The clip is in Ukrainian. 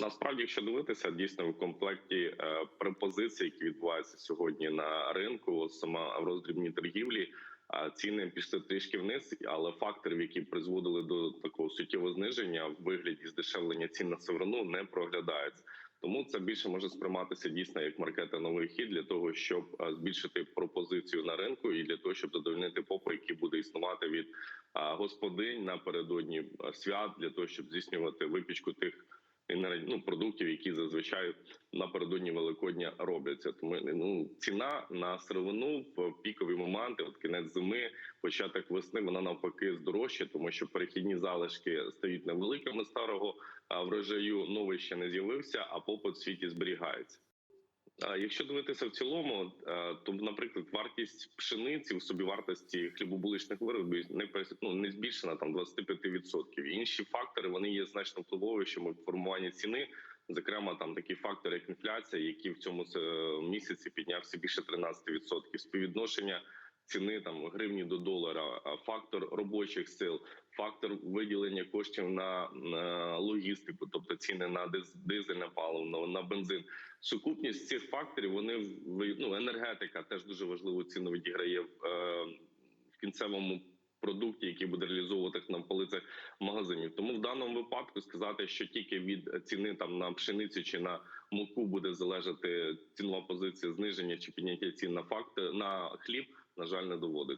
Насправді, якщо дивитися, дійсно в комплекті е, пропозицій, які відбуваються сьогодні на ринку, сама в роздрібній торгівлі, а ціни пішли трішки вниз, але факторів, які призводили до такого суттєвого зниження в вигляді здешевлення цін на сировину, не проглядається. Тому це більше може сприйматися дійсно як маркетинговий хід для того, щоб е, збільшити пропозицію на ринку, і для того, щоб задовольнити попит, який буде існувати від господинь напередодні е, свят, для того, щоб здійснювати випічку тих ну, продуктів, які зазвичай напередодні Великодня робляться. Тому ну ціна на сировину в пікові моменти, от кінець зими, початок весни, вона навпаки здорожче, тому що перехідні залишки стають невеликими старого врожаю. Новий ще не з'явився, а попит в світі зберігається. Якщо дивитися в цілому, е, то, наприклад, вартість пшениці в собівартості хлібобуличних виробів не ну, не збільшена там 25%. Інші фактори вони є значно впливовішими в формуванні ціни. Зокрема, там такі фактори, як інфляція, які в цьому е, місяці піднявся більше 13%. Співвідношення ціни там гривні до долара, фактор робочих сил, фактор виділення коштів на, на логістику, тобто ціни на дизельне паливо, на бензин. Сукупність цих факторів вони ну, енергетика теж дуже важливу ціну відіграє в, е, в кінцевому. Продукті, який буде реалізовуватись на полицях магазинів, тому в даному випадку сказати, що тільки від ціни там на пшеницю чи на муку буде залежати цінова позиція зниження чи підняття цін на факт на хліб, на жаль, не доводить.